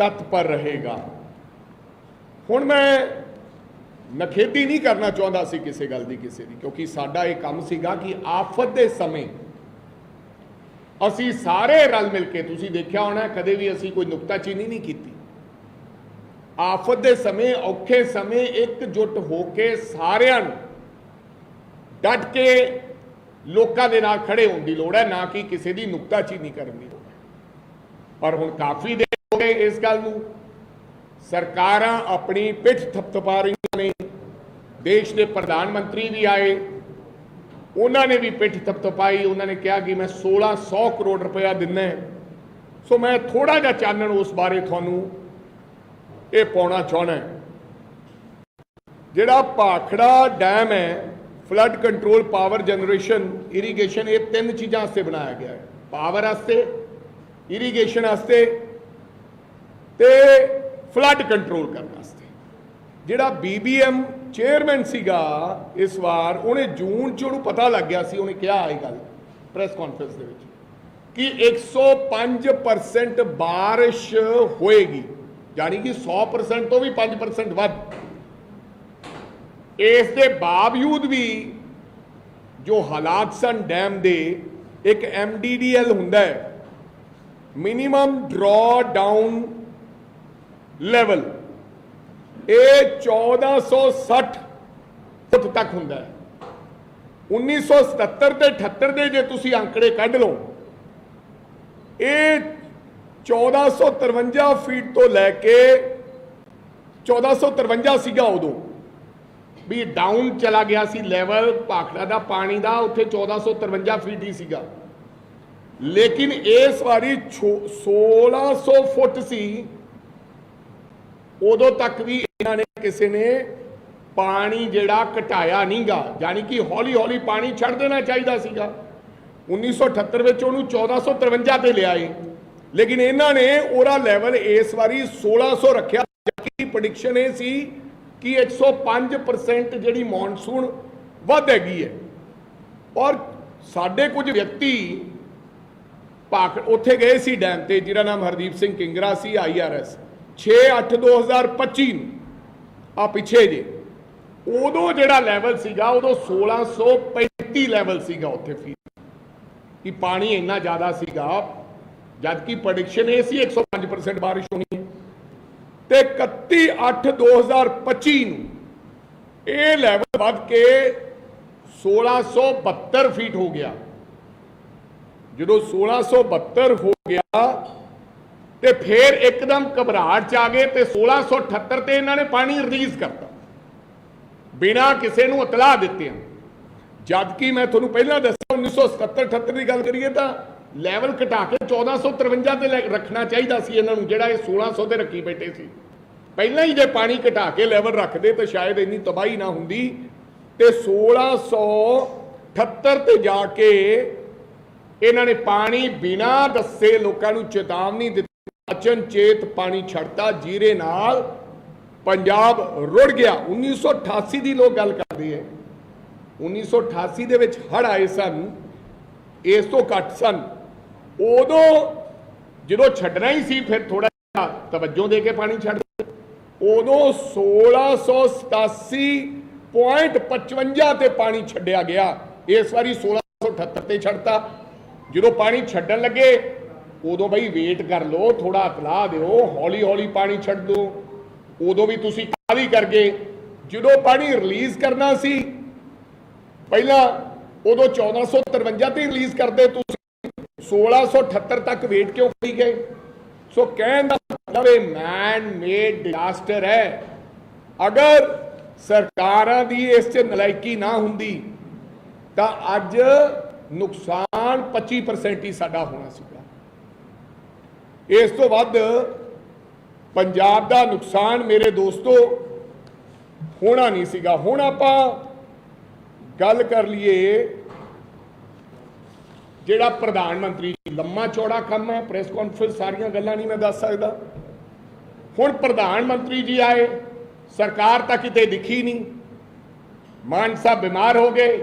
ਤਤਪਰ ਰਹੇਗਾ। ਹੁਣ ਮੈਂ ਨਖੇਦੀ ਨਹੀਂ ਕਰਨਾ ਚਾਹੁੰਦਾ ਸੀ ਕਿਸੇ ਗੱਲ ਦੀ, ਕਿਸੇ ਦੀ, ਕਿਉਂਕਿ ਸਾਡਾ ਇਹ ਕੰਮ ਸੀਗਾ ਕਿ ਆਫਤ ਦੇ ਸਮੇਂ ਅਸੀਂ ਸਾਰੇ ਰਲ ਮਿਲ ਕੇ, ਤੁਸੀਂ ਦੇਖਿਆ ਹੋਣਾ, ਕਦੇ ਵੀ ਅਸੀਂ ਕੋਈ ਨੁਕਤਾਚੀਨੀ ਨਹੀਂ ਕੀਤੀ। ਆਫਤ ਦੇ ਸਮੇਂ, ਔਖੇ ਸਮੇਂ ਇਕਜੁੱਟ ਹੋ ਕੇ ਸਾਰਿਆਂ ਨੂੰ ਡਟ ਕੇ ਲੋਕਾਂ ਦੇ ਨਾਲ ਖੜੇ ਹੋਣ ਦੀ ਲੋੜ ਹੈ, ਨਾ ਕਿ ਕਿਸੇ ਦੀ ਨੁਕਤਾਚੀਨੀ ਕਰਨ ਦੀ ਲੋੜ ਹੈ। ਪਰ ਹੁਣ ਕਾਫੀ ਦੇਰ ਇਸ ਗੱਲ ਨੂੰ? ਸਰਕਾਰਾਂ ਆਪਣੀ ਪਿੱਠ ਥਪਥਪਾ ਰਹੀਆਂ ਨੇ। ਦੇਸ਼ ਦੇ ਪ੍ਰਧਾਨ ਮੰਤਰੀ ਵੀ ਆਏ। ਉਹਨਾਂ ਨੇ ਵੀ ਪਿੱਠ ਥਪਥਪਾਈ ਉਹਨਾਂ ਨੇ ਕਿਹਾ ਕਿ ਮੈਂ 1600 ਕਰੋੜ ਰੁਪਇਆ ਦਿੰਨਾ ਸੋ ਮੈਂ ਥੋੜਾ ਜਿਹਾ ਚਾਨਣ ਉਸ ਬਾਰੇ ਤੁਹਾਨੂੰ ਇਹ ਪਾਉਣਾ ਚਾਹਣਾ ਜਿਹੜਾ ਭਾਖੜਾ ਡੈਮ ਹੈ, flood control power generation, irrigation, ਇਹ ਤਿੰਨ ਚੀਜ਼ਾਂ ਵਾਸਤੇ ਬਣਾਇਆ ਗਿਆ ਹੈ। ਪਾਵਰ ਵਾਸਤੇ, ਇਰੀਗੇਸ਼ਨ ਵਾਸਤੇ ਤੇ ਫਲੱਡ ਕੰਟਰੋਲ ਕਰਨ ਵਾਸਤੇ। ਜਿਹੜਾ ਬੀਬੀਐਮ ਚੇਅਰਮੈਨ ਸੀਗਾ, ਇਸ ਵਾਰ ਉਹਨੇ ਜੂਨ ਚ ਉਹਨੂੰ ਪਤਾ ਲੱਗ ਗਿਆ ਸੀ, ਉਹਨੇ ਕਿਹਾ ਇਹ ਗੱਲ ਪ੍ਰੈਸ ਕਾਨਫਰੰਸ ਦੇ ਵਿੱਚ ਕਿ 105% ਬਾਰਿਸ਼ ਹੋਏਗੀ। ਯਾਨੀ ਕਿ 100% ਤੋਂ ਵੀ 5% ਵੱਧ। ਇਸ ਦੇ ਬਾਵਜੂਦ ਵੀ ਜੋ ਹਾਲਾਤ ਸਨ ਡੈਮ ਦੇ, ਇੱਕ ਐਮਡੀਡੀਐਲ ਹੁੰਦਾ ਹੈ ਮਿਨੀਮਮ ਡਰਾ ਡਾਊਨ ਲੈਵਲ ਇਹ 1460 ਫੁੱਟ ਤੱਕ ਹੁੰਦਾ ਹੈ। 1977 ਤੇ 78 ਦੇ ਜੇ ਤੁਸੀਂ ਅੰਕੜੇ ਕੱਢ ਲਓ ਇਹ 1453 ਫੀਟ ਤੋਂ ਲੈ ਕੇ 1453 ਸੀਗਾ ਉਦੋਂ। ਵੀ ਡਾਊਨ ਚਲਾ ਗਿਆ ਸੀ ਲੈਵਲ ਭਾਖੜਾ ਦਾ ਪਾਣੀ ਦਾ, ਉੱਥੇ 1453 ਫੀਟ ਹੀ ਸੀਗਾ। ਲੇਕਿਨ ਇਸ ਵਾਰੀ ਛੋ- 1600 ਫੁੱਟ ਸੀ। ਉਦੋਂ ਤੱਕ ਵੀ ਇਹਨਾਂ ਨੇ ਕਿਸੇ ਨੇ ਪਾਣੀ ਜਿਹੜਾ ਘਟਾਇਆ ਨਹੀਂਗਾ, ਯਾਨੀ ਕਿ ਹੌਲੀ ਹੌਲੀ ਪਾਣੀ ਛੱਡ ਦੇਣਾ ਚਾਹੀਦਾ ਸੀਗਾ। 1978 ਵਿੱਚ ਉਹਨੂੰ 1453 ਤੇ ਲਿਆਏ ਲੇਕਿਨ ਇਹਨਾਂ ਨੇ ਉਹਦਾ ਲੈਵਲ ਇਸ ਵਾਰੀ 1600 ਰੱਖਿਆ। ਜਦਕਿ ਪ੍ਰੈਡਿਕਸ਼ਨ ਇਹ ਸੀ ਕਿ 105% ਜਿਹੜੀ ਮੌਨਸੂਨ ਵੱਧ ਹੈਗੀ ਹੈ ਔਰ ਸਾਡੇ ਕੁਝ ਵਿਅਕਤੀ ਭਾਖ, ਉੱਥੇ ਗਏ ਸੀ ਡੈਮ ਤੇ, ਜਿਹਦਾ ਨਾਮ ਹਰਦੀਪ ਸਿੰਘ ਕਿੰਗਰਾ ਸੀ ਆਈਆਰਐਸ 6/8/2025 ਨੂੰ। ਆ ਪਿੱਛੇ ਜੇ। ਉਦੋਂ ਜਿਹੜਾ ਲੈਵਲ ਸੀਗਾ, ਉਦੋਂ 1635 ਲੈਵਲ ਸੀਗਾ ਉੱਥੇ ਫੀਟ ਕਿ ਪਾਣੀ ਇੰਨਾ ਜ਼ਿਆਦਾ ਸੀਗਾ ਜਦ ਕਿ ਪ੍ਰੈਡਿਕਸ਼ਨ ਇਹ ਸੀ 105% ਬਾਰਿਸ਼ ਹੋਣੀ ਹੈ। ਤੇ 31/8/2025 ਨੂੰ ਇਹ ਲੈਵਲ ਵੱਧ ਕੇ 1672 ਫੀਟ ਹੋ ਗਿਆ। ਜਦੋਂ 1672 ਹੋ ਗਿਆ ਤੇ ਫਿਰ ਇੱਕਦਮ ਘਬਰਾਹਟ ਚ ਆ ਗਏ ਤੇ 1678 ਤੇ ਇਹਨਾਂ ਨੇ ਪਾਣੀ ਰਿਲੀਜ਼ ਕਰਤਾ। ਬਿਨਾਂ ਕਿਸੇ ਨੂੰ ਇਤਲਾਹ ਦਿੱਤਿਆਂ। ਜਦ ਕਿ ਮੈਂ ਤੁਹਾਨੂੰ ਪਹਿਲਾਂ ਦੱਸਿਆ 1977 78 ਦੀ ਗੱਲ ਕਰੀਏ ਤਾਂ ਲੈਵਲ ਘਟਾ ਕੇ 1453 ਤੇ ਲੈ- ਰੱਖਣਾ ਚਾਹੀਦਾ ਸੀ ਇਹਨਾਂ ਨੂੰ, ਜਿਹੜਾ ਇਹ 1600 ਤੇ ਰੱਖੀ ਬੈਠੇ ਸੀ। ਪਹਿਲਾਂ ਹੀ ਜੇ ਪਾਣੀ ਘਟਾ ਕੇ ਲੈਵਲ ਰੱਖਦੇ ਤਾਂ ਸ਼ਾਇਦ ਇੰਨੀ ਤਬਾਹੀ ਨਾ ਹੁੰਦੀ। ਤੇ 1678 ਤੇ ਜਾ ਕੇ ਇਹਨਾਂ ਨੇ ਪਾਣੀ ਬਿਨਾਂ ਦੱਸੇ ਲੋਕਾਂ ਨੂੰ ਚੇਤਾਵਨੀ ਦਿੱਤੀ। ਅਚਨਚੇਤ ਪਾਣੀ ਛੱਡਤਾ, ਜੀਰੇ ਨਾਲ ਪੰਜਾਬ ਰੁੜ ਗਿਆ। 1988 ਦੀ ਲੋਕ ਗੱਲ ਕਰਦੇ ਐ। 1988 ਦੇ ਵਿੱਚ ਹੜ ਆਏ ਸਨ, ਇਸ ਤੋਂ ਘੱਟ ਸਨ। ਉਦੋਂ ਜਦੋਂ ਛੱਡਣਾ ਹੀ ਸੀ, ਫਿਰ ਥੋੜਾ ਤਵੱਜੋ ਦੇ ਕੇ ਪਾਣੀ ਛੱਡ ਦਿੱਤਾ। ਉਦੋਂ 1687.55 ਤੇ ਪਾਣੀ ਛੱਡਿਆ ਗਿਆ। ਇਸ ਵਾਰੀ 1678 ਤੇ ਛੱਡਤਾ। ਜਦੋਂ ਪਾਣੀ ਛੱਡਣ ਲੱਗੇ ਉਦੋਂ ਬਈ ਵੇਟ ਕਰ ਲਓ ਥੋੜਾ ਇਤਲਾਹ ਦਿਓ, ਹੌਲੀ ਹੌਲੀ ਪਾਣੀ ਛੱਡ ਦਿਓ। ਉਦੋਂ ਵੀ ਤੁਸੀਂ ਕਾਲੀ ਕਰ ਗਏ ਜਦੋਂ ਪਾਣੀ ਰਿਲੀਜ਼ ਕਰਨਾ ਸੀ, ਪਹਿਲਾਂ ਉਦੋਂ 1453 ਤੇ ਰਿਲੀਜ਼ ਕਰਦੇ ਤੁਸੀਂ 1678 ਤੱਕ ਵੇਟ ਕਿਉਂ ਕਰੀ ਗਏ? ਸੋ ਕਹਿਣ ਦਾ ਮਤਲਬ ਇਹ ਮੈਨ ਮੇਡ ਡਿਜ਼ਾਸਟਰ ਹੈ। ਅਗਰ ਸਰਕਾਰਾਂ ਦੀ ਇਸ 'ਚ ਨਲਾਇਕੀ ਨਾ ਹੁੰਦੀ, ਤਾਂ ਅੱਜ ਨੁਕਸਾਨ 25% ਹੀ ਸਾਡਾ ਹੋਣਾ ਸੀਗਾ। ਇਸ ਤੋਂ ਵੱਧ ਪੰਜਾਬ ਦਾ ਨੁਕਸਾਨ ਮੇਰੇ ਦੋਸਤੋ ਹੋਣਾ ਨਹੀਂ ਸੀਗਾ। ਹੁਣ ਆਪਾਂ ਗੱਲ ਕਰ ਲਈਏ ਜਿਹੜਾ ਪ੍ਰਧਾਨ ਮੰਤਰੀ ਜੀ, ਲੰਮਾ ਚੌੜਾ ਕੰਮ ਹੈ ਪ੍ਰੈਸ ਕਾਨਫਰੰਸ ਸਾਰੀਆਂ ਗੱਲਾਂ ਨਹੀਂ ਮੈਂ ਦੱਸ ਸਕਦਾ। ਹੁਣ ਪ੍ਰਧਾਨ ਮੰਤਰੀ ਜੀ ਆਏ, ਸਰਕਾਰ ਤਾਂ ਕਿਤੇ ਦਿਖੀ ਨਹੀਂ। ਮਾਨ ਸਾਹਿਬ ਬਿਮਾਰ ਹੋ ਗਏ,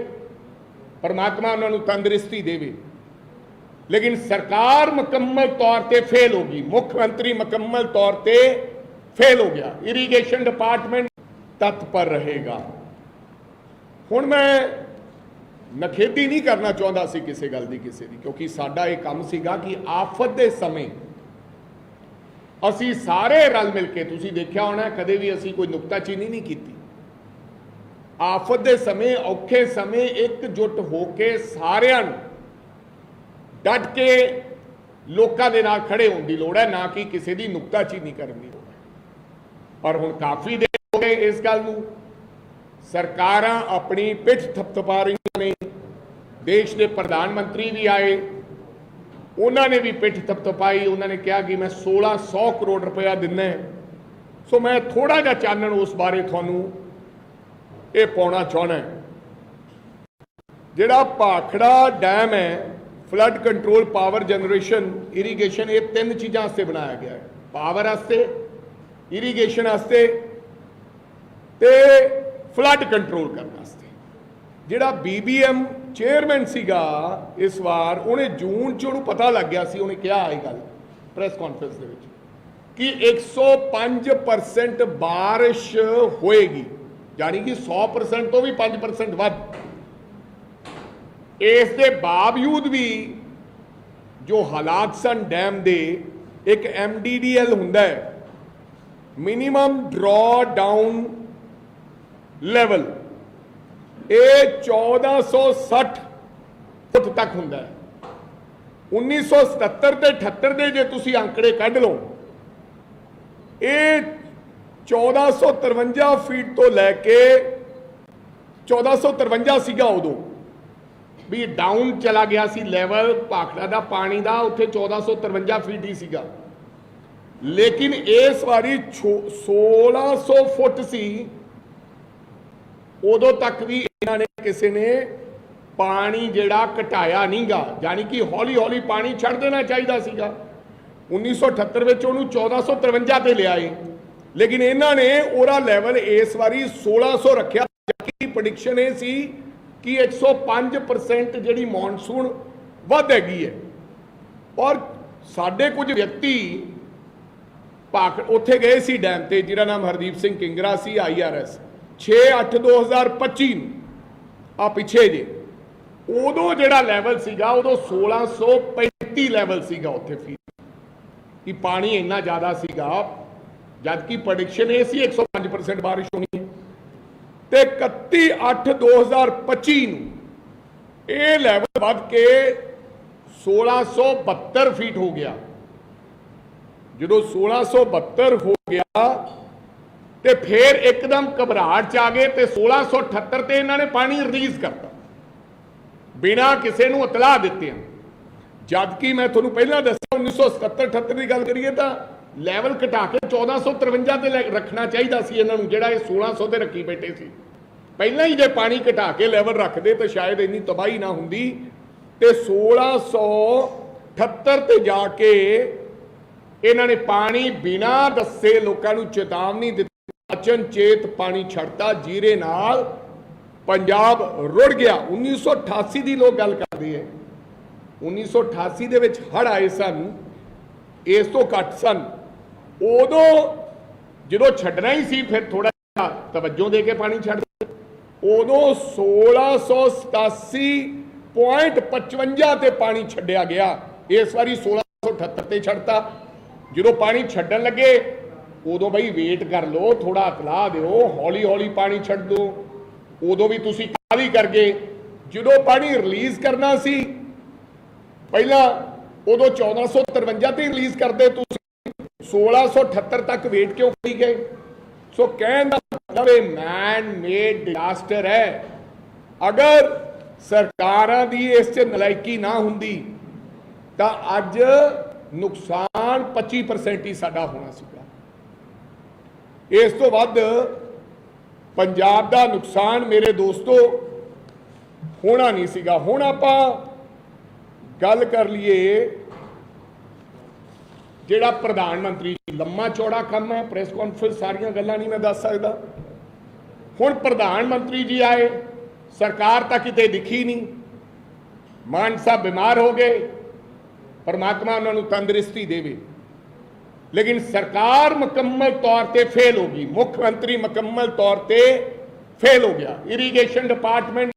ਪਰਮਾਤਮਾ ਉਹਨਾਂ ਨੂੰ ਤੰਦਰੁਸਤੀ ਦੇਵੇ। ਲੇਕਿਨ ਸਰਕਾਰ ਮੁਕੰਮਲ ਤੌਰ ਤੇ ਫੇਲ ਹੋ ਗਈ। ਮੁੱਖ ਮੰਤਰੀ ਮੁਕੰਮਲ ਤੌਰ ਤੇ ਫੇਲ ਹੋ ਗਿਆ। ਇਰੀਗੇਸ਼ਨ ਡਿਪਾਰਟਮੈਂਟ ਤਤਪਰ ਰਹੇਗਾ। ਹੁਣ ਮੈਂ ਨਖੇਦੀ ਨਹੀਂ ਕਰਨਾ ਚਾਹੁੰਦਾ ਸੀ ਕਿਸੇ ਗੱਲ ਦੀ, ਕਿਸੇ ਦੀ, ਕਿਉਂਕਿ ਸਾਡਾ ਇਹ ਕੰਮ ਸੀਗਾ ਕਿ ਆਫਤ ਦੇ ਸਮੇਂ ਅਸੀਂ ਸਾਰੇ ਰਲ ਮਿਲ ਕੇ, ਤੁਸੀਂ ਦੇਖਿਆ ਹੋਣਾ, ਕਦੇ ਵੀ ਅਸੀਂ ਕੋਈ ਨੁਕਤਾਚੀਨੀ ਨਹੀਂ ਕੀਤੀ। ਆਫਤ ਦੇ ਸਮੇਂ, ਔਖੇ ਸਮੇਂ ਇਕਜੁੱਟ ਹੋ ਕੇ ਸਾਰਿਆਂ ਨੂੰ ਡਟ ਕੇ ਲੋਕਾਂ ਦੇ ਨਾਲ ਖੜੇ ਹੋਣ ਦੀ ਲੋੜ ਹੈ, ਨਾ ਕਿ ਕਿਸੇ ਦੀ ਨੁਕਤਾਚੀਨੀ ਕਰਨ ਦੀ ਲੋੜ ਹੈ। ਪਰ ਹੁਣ ਕਾਫੀ ਦੇਰ ਹੋ ਗਏ ਇਸ ਗੱਲ ਨੂੰ। ਸਰਕਾਰਾਂ ਆਪਣੀ ਪਿੱਠ ਥਪਥਪਾ ਰਹੀਆਂ ਨੇ। ਦੇਸ਼ ਦੇ ਪ੍ਰਧਾਨ ਮੰਤਰੀ ਵੀ ਆਏ। ਉਹਨਾਂ ਨੇ ਵੀ ਪਿੱਠ ਥਪਥਪਾਈ। ਉਹਨਾਂ ਨੇ ਕਿਹਾ ਕਿ ਮੈਂ 1600 ਕਰੋੜ ਰੁਪਇਆ ਦਿੰਨਾ ਸੋ ਮੈਂ ਥੋੜਾ ਜਿਹਾ ਚਾਨਣ ਉਸ ਬਾਰੇ ਤੁਹਾਨੂੰ ਇਹ ਪਾਉਣਾ ਚਾਹਣਾ ਜਿਹੜਾ ਭਾਖੜਾ ਡੈਮ ਹੈ flood control power generation irrigation ਇਹ ਤਿੰਨ ਚੀਜ਼ਾਂ ਵਾਸਤੇ ਬਣਾਇਆ ਗਿਆ ਹੈ ਪਾਵਰ ਵਾਸਤੇ ਇਰੀਗੇਸ਼ਨ ਵਾਸਤੇ ਤੇ ਫਲੱਡ ਕੰਟਰੋਲ ਕਰਨ ਵਾਸਤੇ ਜਿਹੜਾ ਬੀਬੀਐਮ ਚੇਅਰਮੈਨ ਸੀਗਾ ਇਸ ਵਾਰ ਉਹਨੇ ਜੂਨ ਚ ਉਹਨੂੰ ਪਤਾ ਲੱਗ ਗਿਆ ਸੀ ਉਹਨੇ ਕਿਹਾ ਇਹ ਗੱਲ ਪ੍ਰੈਸ ਕਾਨਫਰੰਸ ਦੇ ਵਿੱਚ ਕਿ 105% ਬਾਰਿਸ਼ ਹੋਏਗੀ ਯਾਨੀ ਕਿ 100% ਤੋਂ ਵੀ 5% ਵੱਧ ਇਸ ਦੇ ਬਾਵਜੂਦ ਵੀ ਜੋ ਹਾਲਾਤ ਸਨ ਡੈਮ ਦੇ, ਇੱਕ ਐਮਡੀਡੀਐਲ ਹੁੰਦਾ ਹੈ ਮਿਨੀਮਮ ਡਰਾ ਡਾਊਨ ਲੈਵਲ ਇਹ 1460 ਫੁੱਟ ਤੱਕ ਹੁੰਦਾ ਹੈ। 1977 ਤੇ 78 ਦੇ ਜੇ ਤੁਸੀਂ ਅੰਕੜੇ ਕੱਢ ਲਓ ਇਹ 1453 ਫੀਟ ਤੋਂ ਲੈ ਕੇ 1453 ਸੀਗਾ ਉਦੋਂ। ਵੀ ਡਾਊਨ ਚਲਾ ਗਿਆ ਸੀ ਲੈਵਲ ਭਾਖੜਾ ਦਾ ਪਾਣੀ ਦਾ, ਉੱਥੇ 1453 ਫੀਟ ਹੀ ਸੀਗਾ। ਲੇਕਿਨ ਇਸ ਵਾਰੀ ਛੋ- 1600 ਫੁੱਟ ਸੀ। ਉਦੋਂ ਤੱਕ ਵੀ ਇਹਨਾਂ ਨੇ ਕਿਸੇ ਨੇ ਪਾਣੀ ਜਿਹੜਾ ਘਟਾਇਆ ਨਹੀਂਗਾ। ਯਾਨੀ ਕਿ ਹੌਲੀ ਹੌਲੀ ਪਾਣੀ ਛੱਡ ਦੇਣਾ ਚਾਹੀਦਾ ਸੀਗਾ। 1978 ਵਿੱਚ ਉਹਨੂੰ 1453 ਤੇ ਲਿਆਏ। ਲੇਕਿਨ ਇਹਨਾਂ ਨੇ ਉਹਦਾ ਲੈਵਲ ਇਸ ਵਾਰੀ 1600 ਰੱਖਿਆ। ਜਦਕਿ ਪ੍ਰੈਡਿਕਸ਼ਨ ਇਹ ਸੀ ਕਿ 105% ਜਿਹੜੀ ਮੌਨਸੂਨ ਵੱਧ ਹੈਗੀ ਹੈ। ਔਰ ਸਾਡੇ ਕੁਝ ਵਿਅਕਤੀ ਪਾਕ ਉੱਥੇ ਗਏ ਸੀ ਡੈਮ ਤੇ, ਜਿਹਦਾ ਨਾਮ ਹਰਦੀਪ ਸਿੰਘ ਕਿੰਗਰਾ ਸੀ ਆਈਆਰਐਸ 6/8/2025 ਨੂੰ ਆ ਪਿੱਛੇ ਜੇ। ਉਦੋਂ ਜਿਹੜਾ ਲੈਵਲ ਸੀਗਾ, ਉਦੋਂ 1635 ਲੈਵਲ ਸੀਗਾ ਉੱਥੇ ਫੀ ਕਿ ਪਾਣੀ ਇੰਨਾ ਜ਼ਿਆਦਾ ਸੀਗਾ ਜਦ ਕਿ ਪ੍ਰੈਡਿਕਸ਼ਨ ਇਹ ਸੀ 105% ਬਾਰਿਸ਼ ਹੋਣੀ ਹੈ। ਤੇ 31/8/2025 ਨੂੰ ਇਹ ਲੈਵਲ ਵੱਧ ਕੇ 1672 ਫੀਟ ਹੋ ਗਿਆ। ਜਦੋਂ 1672 ਹੋ ਗਿਆ ਤੇ ਫੇਰ ਇੱਕਦਮ ਘਬਰਾਹਟ ਚ ਆ ਗਏ ਤੇ 1678 ਤੇ ਇਹਨਾਂ ਨੇ ਪਾਣੀ ਰਿਲੀਜ਼ ਕਰਤਾ। ਬਿਨਾਂ ਕਿਸੇ ਨੂੰ ਇਤਲਾਹ ਦਿੱਤਿਆਂ। ਜਦ ਕਿ ਮੈਂ ਤੁਹਾਨੂੰ ਪਹਿਲਾਂ ਦੱਸਿਆ 1977 78 ਦੀ ਗੱਲ ਕਰੀਏ ਤਾਂ ਲੈਵਲ ਘਟਾ ਕੇ 1453 ਤੇ ਲੈ- ਰੱਖਣਾ ਚਾਹੀਦਾ ਸੀ ਇਹਨਾਂ ਨੂੰ, ਜਿਹੜਾ ਇਹ 1600 ਤੇ ਰੱਖੀ ਬੈਠੇ ਸੀ। ਪਹਿਲਾਂ ਹੀ ਜੇ ਪਾਣੀ ਘਟਾ ਕੇ ਲੈਵਲ ਰੱਖਦੇ ਤਾਂ ਸ਼ਾਇਦ ਇੰਨੀ ਤਬਾਹੀ ਨਾ ਹੁੰਦੀ। ਤੇ 1678 ਤੇ ਜਾ ਕੇ ਇਹਨਾਂ ਨੇ ਪਾਣੀ ਬਿਨਾਂ ਦੱਸੇ ਲੋਕਾਂ ਨੂੰ ਚੇਤਾਵਨੀ ਦਿੱਤੀ। ਅਚਨਚੇਤ ਪਾਣੀ ਛੱਡਤਾ, ਜੀਰੇ ਨਾਲ ਪੰਜਾਬ ਰੁੜ ਗਿਆ। 1988 ਦੀ ਲੋਕ ਗੱਲ ਕਰਦੇ ਐ 1988 ਦੇ ਵਿੱਚ ਹੜ੍ਹ ਆਏ ਸਨ। ਇਸ ਤੋਂ ਘੱਟ ਸਨ। ਉਦੋਂ ਜਦੋਂ ਛੱਡਣਾ ਹੀ ਸੀ, ਫਿਰ ਥੋੜਾ ਜਿਹਾ ਤਵੱਜੋ ਦੇ ਕੇ ਪਾਣੀ ਛੱਡ ਦਿੱਤਾ। ਉਦੋਂ 1687.55 ਤੇ ਪਾਣੀ ਛੱਡਿਆ ਗਿਆ। ਇਸ ਵਾਰੀ 1678 ਤੇ ਛੱਡਤਾ। ਜਦੋਂ ਪਾਣੀ ਛੱਡਣ ਲੱਗੇ, ਉਦੋਂ ਬਈ ਵੇਟ ਕਰ ਲਓ ਥੋੜਾ ਇਤਲਾਹ ਦਿਓ ਹੌਲੀ ਹੌਲੀ ਪਾਣੀ ਛੱਡ ਦਿਓ ਉਦੋਂ ਵੀ ਤੁਸੀਂ ਕਾਹਲੀ ਕਰ ਗਏ। ਜਦੋਂ ਪਾਣੀ ਰਿਲੀਜ਼ ਕਰਨਾ ਸੀ, ਪਹਿਲਾਂ ਉਦੋਂ 1453 ਤੇ ਰਿਲੀਜ਼ ਕਰਦੇ ਤੁਸੀਂ 1678 ਤੱਕ ਵੇਟ ਕਿਉਂ ਕਰੀ ਗਏ? ਸੋ ਕਹਿਣ ਦਾ ਮਤਲਬ ਇਹ ਮੈਨ ਮੇਡ ਡਿਜ਼ਾਸਟਰ ਹੈ। ਅਗਰ ਸਰਕਾਰਾਂ ਦੀ ਇਸ 'ਚ ਨਲਾਇਕੀ ਨਾ ਹੁੰਦੀ, ਤਾਂ ਅੱਜ ਨੁਕਸਾਨ 25% ਹੀ ਸਾਡਾ ਹੋਣਾ ਸੀਗਾ। ਇਸ ਤੋਂ ਵੱਧ ਪੰਜਾਬ ਦਾ ਨੁਕਸਾਨ ਮੇਰੇ ਦੋਸਤੋ ਹੋਣਾ ਨਹੀਂ ਸੀਗਾ। ਹੁਣ ਆਪਾਂ ਗੱਲ ਕਰ ਲਈਏ ਜਿਹੜਾ ਪ੍ਰਧਾਨ ਮੰਤਰੀ ਲੰਮਾ ਚੌੜਾ ਕੰਮ ਹੈ ਪ੍ਰੈਸ ਕਾਨਫਰੰਸ ਸਾਰੀਆਂ ਗੱਲਾਂ ਨਹੀਂ ਮੈਂ ਦੱਸ ਸਕਦਾ। ਹੁਣ ਪ੍ਰਧਾਨ ਮੰਤਰੀ ਜੀ ਆਏ, ਸਰਕਾਰ ਤਾਂ ਕਿਤੇ ਦਿਖੀ ਨਹੀਂ। ਮਾਨ ਸਾਹਿਬ ਬਿਮਾਰ ਹੋ ਗਏ, ਪਰਮਾਤਮਾ ਉਹਨਾਂ ਨੂੰ ਤੰਦਰੁਸਤੀ ਦੇਵੇ। ਲੇਕਿਨ ਸਰਕਾਰ ਮੁਕੰਮਲ ਤੌਰ ਤੇ ਫੇਲ ਹੋ ਗਈ, ਮੁੱਖ ਮੰਤਰੀ ਮੁਕੰਮਲ ਤੌਰ ਤੇ ਫੇਲ ਹੋ ਗਿਆ। Irrigation department